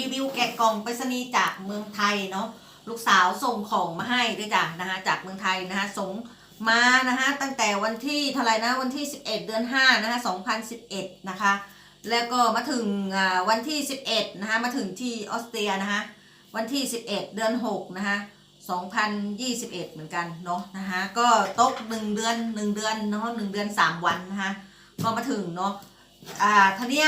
รีวิวแกะกล่องไปรษณีย์จากเมืองไทยเนาะลูกสาวส่งของมาให้ด้วยจ้ะนะคะจากเมืองไทยนะคะส่งมานะคะตั้งแต่วันที่เท่าไหร่นะวันที่ 11 เดือน5นะคะ2011 นะคะ แล้วก็มาถึงวันที่ 11 นะคะมาถึงที่ออสเตรียนะคะวันที่ 11 เดือน6นะคะ2021 เหมือนกันเนาะนะคะก็ตก 1 เดือน 1 เดือนเนาะ1เดือน 3 วันนะคะก็มาถึงเนาะอ่าท่านี้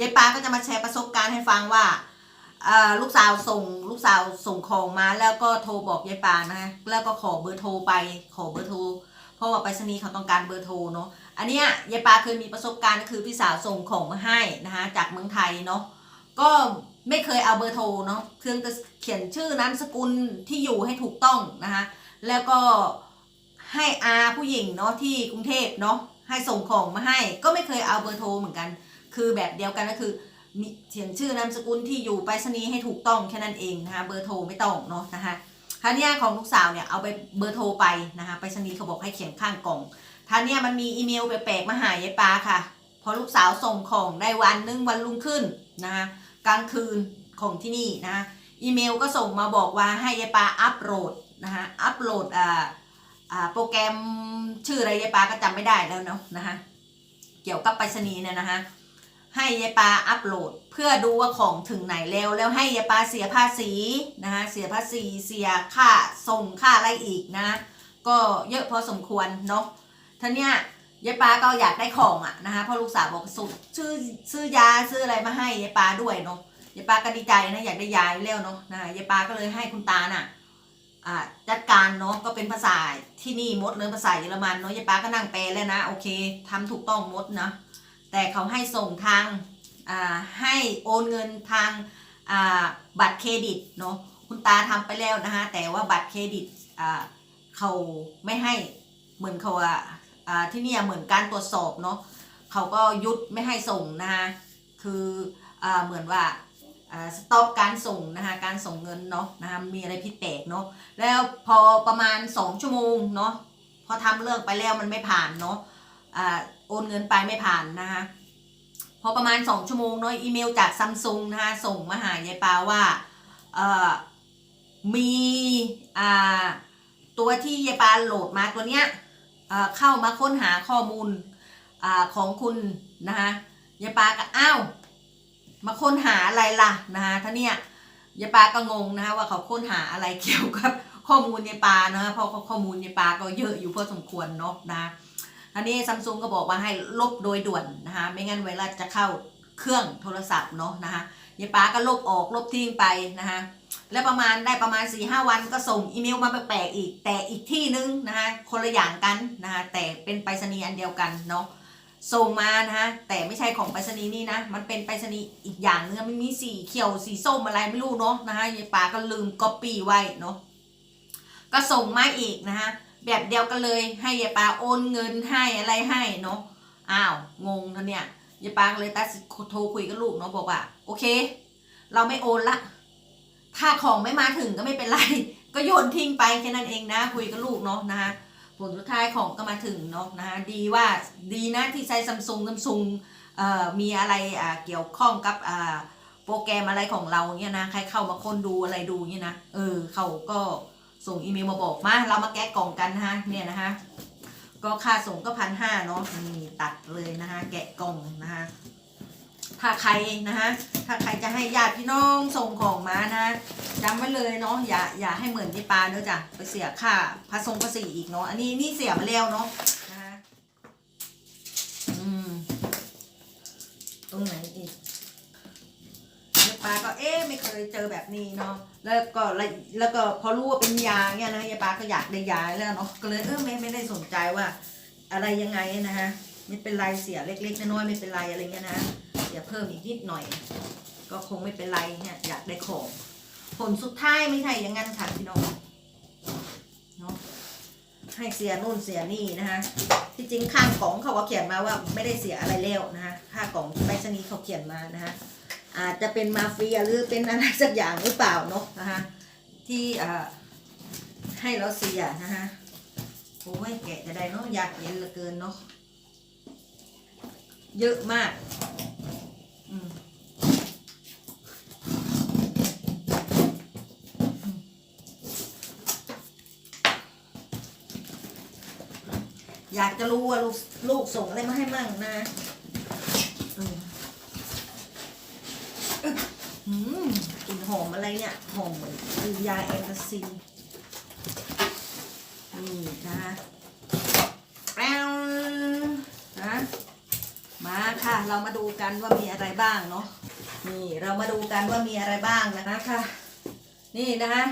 ยายปาก็จะมาแชร์ประสบการณ์ให้ฟังว่าลูกสาวส่งลูกสาวส่งของมาแล้วก็โทรบอกยายปานะแล้วก็ขอเบอร์โทรไปขอเบอร์โทรเพราะว่าไปรษณีย์เขาต้องการเบอร์โทรเนาะอันเนี้ยยายปาเคยมีประสบการณ์ก็คือพี่สาวส่งของมาให้นะคะจากเมืองไทยเนาะก็ไม่เคยเอาเบอร์โทรเนาะเพียงแต่เขียนชื่อนามสกุลที่อยู่ให้ถูกต้องนะคะแล้วก็ให้อาผู้หญิงเนาะที่กรุงเทพเนาะให้ส่งของมาให้ ก็ไม่เคยเอาเบอร์โทรเหมือนกัน คือแบบเดียวกันก็คือมีเขียนชื่อนามสกุลที่อยู่ไปรษณีย์ให้ถูกต้องแค่นั้นเองนะคะเบอร์โทรไม่ต้องเนาะนะคะท่านี้ยของลูกสาวเนี่ยเอาไปเบอร์โทรไปนะคะไปรษณีย์เขาบอกให้เขียนข้างกล่องท่านี้ยมันมีอีเมลแปลกๆมาหายายปาค่ะพอลูกสาวส่งของได้วันหนึงวันรุ่งขึ้นนะคะกลางคืนของที่นี่นะคะอีเมลก็ส่งมาบอกว่าให้ยายปาอัปโหลดนะคะอัปโหลดอ่าอ่าโปรแกรมชื่ออะไรยายปาก็จำไม่ได้แล้วเนาะนะคะเกี่ยวกับไปรษณีย์เนี่ยนะคะ ให้ยายปาอัปโหลด เพื่อดูว่าของถึงไหนแล้วแล้วให้ยายปาเสียภาษีนะคะเสียภาษีเสียค่าส่งค่าอะไรอีกนะ ก็เยอะพอสมควรเนาะท่านี้ยยายปาก็อยากได้ของอะนะคะเพราะลูกสาวบอกสุชื่อซื้อยาซื้ออะไรมาให้ยายปาด้วยเนาะยายปาก็ดีใจนะอยากได้ยายแล้วเนาะนะคะยายปาก็เลยให้คุณตาน่ะจัดการเนาะก็เป็นภาษาที่นี่มดเลยภาษาเยอรมันเนาะยายปาก็นั่งแปลแล้วนะโอเคทำถูกต้องมดนะ แต่เขาให้ส่งทางให้โอนเงินทางบัตรเครดิตเนาะคุณตาทำไปแล้วนะคะแต่ว่าบัตรเครดิตเขาไม่ให้เหมือนเขาอะที่นี่เหมือนการตรวจสอบเนาะเขาก็ยุดไม่ให้ส่งนะคะคืออเหมือนว่าสต็อปการส่งนะคะการส่งเงินเนาะนะคะมีอะไรผิดแปลกเนาะแล้วพอประมาณ 2 ชั่วโมงเนาะพอทำเรื่องไปแล้วมันไม่ผ่านเนาะ โอนเงินไปไม่ผ่านนะคะพอประมาณ 2 ชั่วโมงเนาะอีเมลจากซัมซุงนะคะส่งมาหายายปาว่าเอ่อมีอ่าตัวที่ยายปาโหลดมาตัวเนี้ยเข้ามาค้นหาข้อมูลอของคุณนะคะยายปาก็อ้าวมาค้นหาอะไรล่ะนะคะท่าเนี้ยยายปาก็งงนะคะว่าเขาค้นหาอะไรเกี่ยวกับข้อมูลยายปานะคะเพราะข้อมูลยายปาก็เยอะอยู่พอสมควรเนาะนะ อันนี้ซัมซุงก็บอกว่าให้ลบโดยด่วนนะคะไม่งั้นไวรัสจะเข้าเครื่องโทรศัพท์เนาะนะคะยายป้าก็ลบออกลบทิ้งไปนะคะแล้วประมาณได้ประมาณ4ีหวันก็ส่งอีเมลมาแปลกๆอีก แต่อีกที่นึงนะคะคนละอย่างกันนะคะแต่เป็นไปรษณีย์อันเดียวกันเนาะส่งมานะคะแต่ไม่ใช่ของไปรษณีย์นี่นะ มันเป็นไปรษณีย์อีกอย่างนึงมันมีสีเขียวสีส้มอะไรไม่รู้เนาะนะคะยายป้าก็ลืมก๊อปปี้ไว้เนาะก็ส่งมาอีกนะคะ แบบเดียวกันเลย ให้ยายปาโอนเงินให้อะไรให้เนาะอ้าวงงนะเนี่ยยายปาเลยตัดโทรคุยกับลูกเนาะบอกว่า โอเค เราไม่โอนละ ถ้าของไม่มาถึงก็ไม่เป็นไร ก็โยนทิ้งไปแค่นั้นเองนะ คุยกับลูกเนาะนะคะผลสุดท้ายของก็มาถึงเนาะนะคะดีว่าดีนะที่ใช้ซัมซุงซัมซุงเอ่อมีอะไรเกี่ยวข้องกับโปรแกรมอะไรของเราเนี่ยนะใครเข้ามาค้นดูอะไรดูเนี่ยนะเออเขาก็ ส่งอีเมลมาบอกมาเรามาแกะกล่องกันนะคะเนี่ยนะคะก็ค่าส่งก็พันห้าเนาะนี่ตัดเลยนะคะแกะกล่องนะคะถ้าใครนะคะถ้าใครจะให้ญาติพี่น้องส่งของมานะจำไว้เลยเนาะอย่าอย่าให้เหมือนที่ปลาเด้อจ้ะไปเสียค่าภาษงภาษีอีกเนาะอันนี้นี่เสียมาแล้วเนาะนะคะอืมตรงไหนอีก ปาก็เอ๊ะไม่เคยเจอแบบนี้เนาะแล้วก็แล้วก็พอรู้ว่าเป็นยาเนี่ยนะยายปาก็อยากได้ยาแล้วเนาะก็เลยเออไม่ไม่ได้สนใจว่า อะไรยังไงนะฮะไม่เป็นไรเสียเล็กๆน้อยๆไม่เป็นไรอะไรเงี้ยนะเดี๋ยวเพิ่มอีกนิดหน่อย ก็คงไม่เป็นไรเนี่ยอยากได้ของผลสุดท้ายไม่ใช่อย่างนั้นค่ะพี่น้องเนาะให้เสียนู่นเสียนี่นะคะที่จริงข้างกล่องเขาก็เขียนมาว่าไม่ได้เสียอะไรแล้วนะคะค่ากล่องไปรษณีย์เขาเขียนมานะคะ อาจจะเป็นมาเฟียหรือเป็นอะไรสักอย่างหรือเปล่าเนาะนะคะที่ให้เราเสียนะคะโอ้ยแกจะได้เนาะอยากเห็นเหลือเกินเนาะเยอะมากออยากจะรู้ว่าลูกลูกส่งอะไรมาให้มั่งนะอืม อืมกลิ่นหอมอะไรเนี่ย หอมเหมือนคือยาแอนตาซินนี่นะคะแปวนะมาค่ะ เรามาดูกันว่ามีอะไรบ้างเนาะนี่เรามาดูกันว่ามีอะไรบ้างนะคะค่ะ นี่นะคะ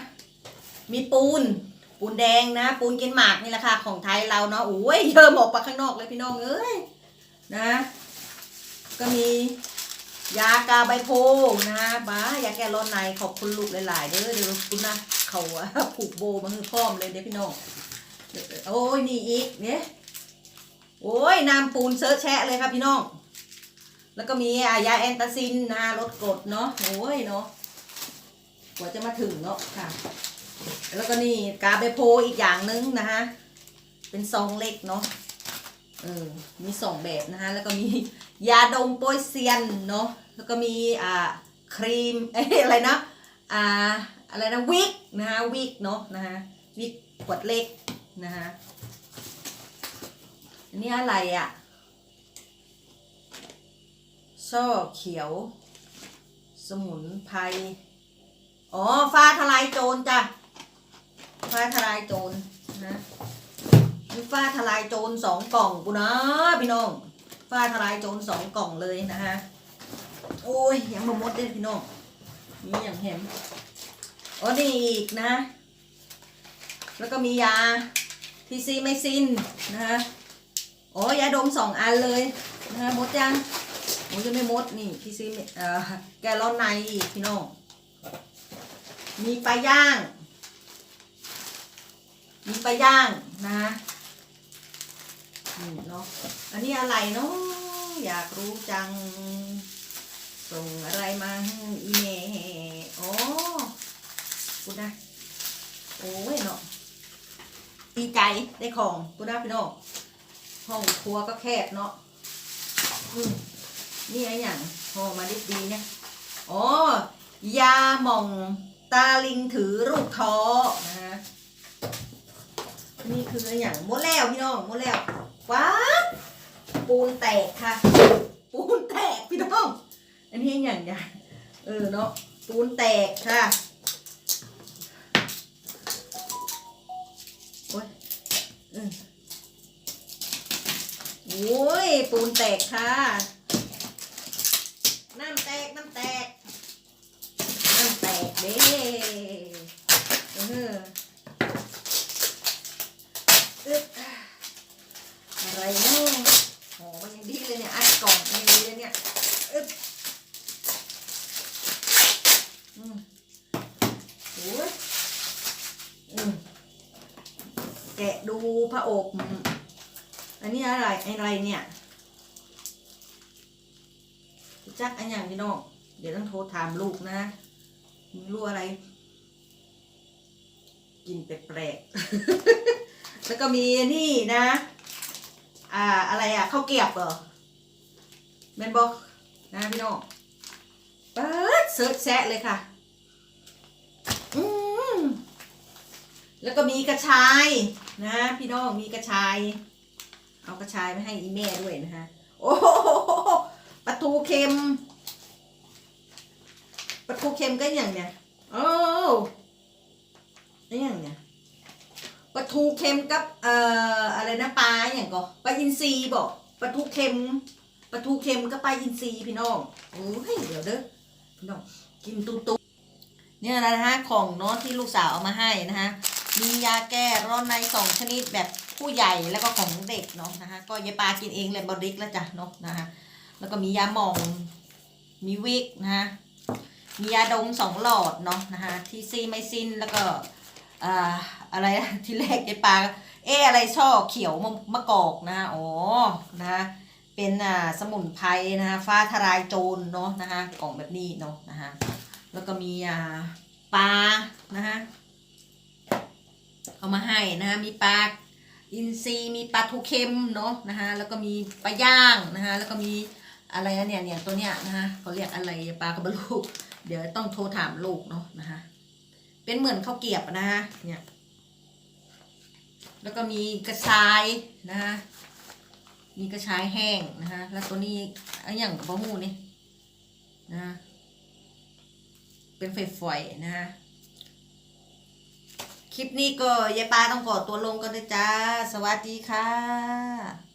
มีปูน ปูนแดงนะ ปูนกินหมากนี่แหละค่ะ ของไทยเราเนาะโอ้ยเยอะหมกไปข้างนอกเลยพี่น้องเอ้ยนะ ก็มี ยากาใบโพนะบ้ายาแก้ร้อนในขอบคุณลูกหลาย ๆ เด้อเดี๋ยวคุณนะเขาผูกโบมาคือพร้อมเลยเด้พี่น้องโอ้ยนี่อีกเนี่ยโอ้ยน้ำปูนเซอะแชะเลยครับพี่น้อง แล้วก็มีายาแอนตาซินนะลดกรดเนาะโอ้ยเนาะกว่าจะมาถึงเนาะค่ะ แล้วก็นี่กาเบโพอีกอย่างนึงนะฮะเป็นซองเล็กเนาะ เออมีสองแบบนะฮะแล้วก็มียาดมโปยเซียนเนาะแล้วก็มีอ่าครีมอะไรนะอ่าอะไรนะวิกนะฮะวิกเนาะนะฮะวิกขวดเล็กนะฮะอันนี้อะไรอะ่ะช่อเขียว สมุนไพรอ๋อฟ้าทลายโจรจ้ะฟ้าทลายโจรนะ ฟ้าทลายโจรสองกล่องกูนะพี่น้องฟ้าทลายโจรสองกล่องเลยนะฮะโอ้ยยังมาหมดเด้พี่น้องนี่อย่างเห็มอ๋อนี่อีกนะ แล้วก็มียาที่ซีไม่ซินนะฮะอ๋อยาดมสองอันเลยนะฮะหมดยังโอ้ยยังไม่หมดนี่ที่ซีเอ่อแกลลอนในอีกพี่น้องมีปลาย่าง มีปลาย่างนะ นี่เนาะ อันนี้อะไรเนาะ อยากรู้จัง ส่งอะไรมาให้อีเมโอ้กูได้ โอ้ยเนาะ ดีใจได้ของกูได้พี่น้อง ห้องครัวก็แคบเนาะอืมนี่ไอ้อย่างห่อมาดิดีเนี่ยอ๋อยาหม่องตาลิงถือรูปท้อนะฮะนี่คืออย่างหมดแล้วพี่น้องหมดแล้ว ว้าปูนแตกค่ะ ปูนแตกพี่น้องอันนี้อย่างใหญ่เออเนาะปูนแตกค่ะโอ้ยอืมโอ้ยปูนแตกค่ะน้ำแตกน้ำแตกน้ำแตกเด้เออ อะไรเนาะโอ้มันยังดีเลยเนี่ยอัดกล่องนยังดีเลยเนี่ยอึ๊บอืมโอ้ยอืมแกะดูพระอบ อันนี้อะไรอะไรเนี่ยจักอันอย่างพี่น้องเดี๋ยวต้องโทรถามลูกนะรู้อะไร กินแปลกๆ แล้วก็มีนี่นะ อ่าอะไรอะข้าวเกียบเหรอแมนบอกนะพี่น้องเปิดเซิร์ชแซะเลยค่ะ อืมแล้วก็มีกระชายนะพี่น้องมีกระชาย เอากระชายมาให้อีแม่ด้วยนะคะโอ้โหปลาทูเค็มปลาทูเค็มก็อย่างเนี้ยโอ้อย่างเนี้ย ปลาทูเค็มกับเอ่ออะไรนะปลาอย่างก็ปลาอินทรีบอกปลาทูเค็มปลาทูเค็มกับปลาอินทรีพี่น้องโอ้ยเดี๋ยวเด้อพี่น้องกินตูตูเนี่ยนะฮะของเนาะที่ลูกสาวเอามาให้นะฮะมียาแก้ร้อนในสองชนิดแบบผู้ใหญ่แล้วก็ของเด็กเนาะนะคะก็ยายปลากินเองเลยบริกแล้วจ้ะเนาะนะคะแล้วก็มียาหมองมีวิกนะฮะมียาดมสองหลอดเนาะนะคะทีซีไมซินแล้วก็ อ่าอะไรที่แรกยายปลาเออะไรช่อเขียวมะมะกอกนะอ๋อนะเป็นอ่าสมุนไพรนะคะฟ้าทลายโจรเนาะนะคะกล่องแบบนี้เนาะนะคะแล้วก็มีอ่าปลานะคะเอามาให้นะคะมีปลาอินทรีมีปลาทูเค็มเนาะนะคะแล้วก็มีปลาย่างนะคะแล้วก็มีอะไรเนี่ยเนี่ยตัวเนี้ยนะคะเขาเรียกอะไรปลากระบลูกเดี๋ยวต้องโทรถามลูกเนาะนะคะ เป็นเหมือนข้าวเกียบนะฮะเนี่ยแล้วก็มีกระชายนะคะมีกระชายแห้งนะคะแล้วตัวนี้อันอย่างกับบะฮูนี่นะคะเป็นฝอยๆนะคะคลิปนี้ก็ยายปลาต้องขอตัวลงกันเลยจ้า สวัสดีค่ะ